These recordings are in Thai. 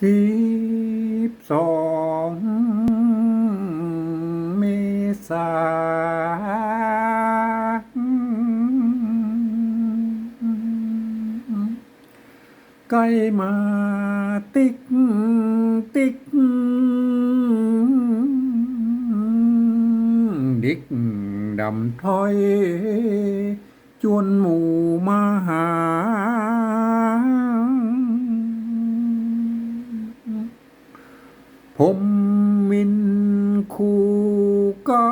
สิบสองเมษาใกล้มาติ๊กติ๊กดิกดำถอย จวนหมู่มาหา ผมมินคู่กา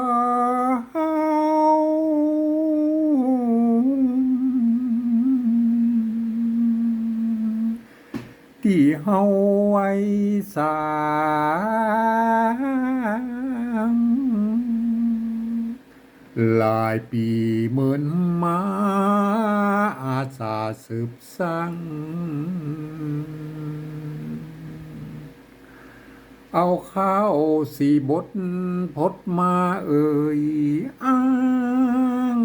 ที่เฮาไว้สางหลายปีเหมือนมาอาสาสืบสร้าง เอาข้าวสี่บทพดมาเอ่ยอ้าง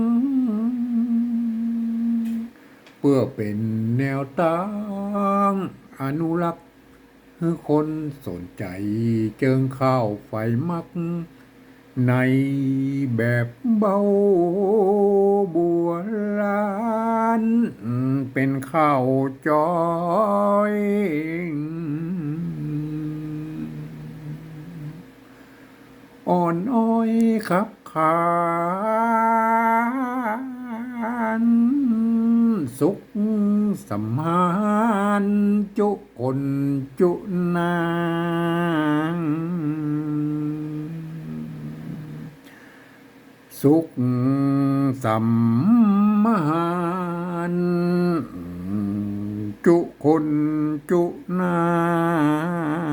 เพื่อเป็นแนวตั้งอนุรักษ์ให้คนสนใจเจิงข้าวไฟมัก ในแบบเบาบัวลาน เป็นข้าวจอย อ่อนอ้อยขับขานสุขสมานจุคนจุนางสุขสัมมานจุคนจุนาแ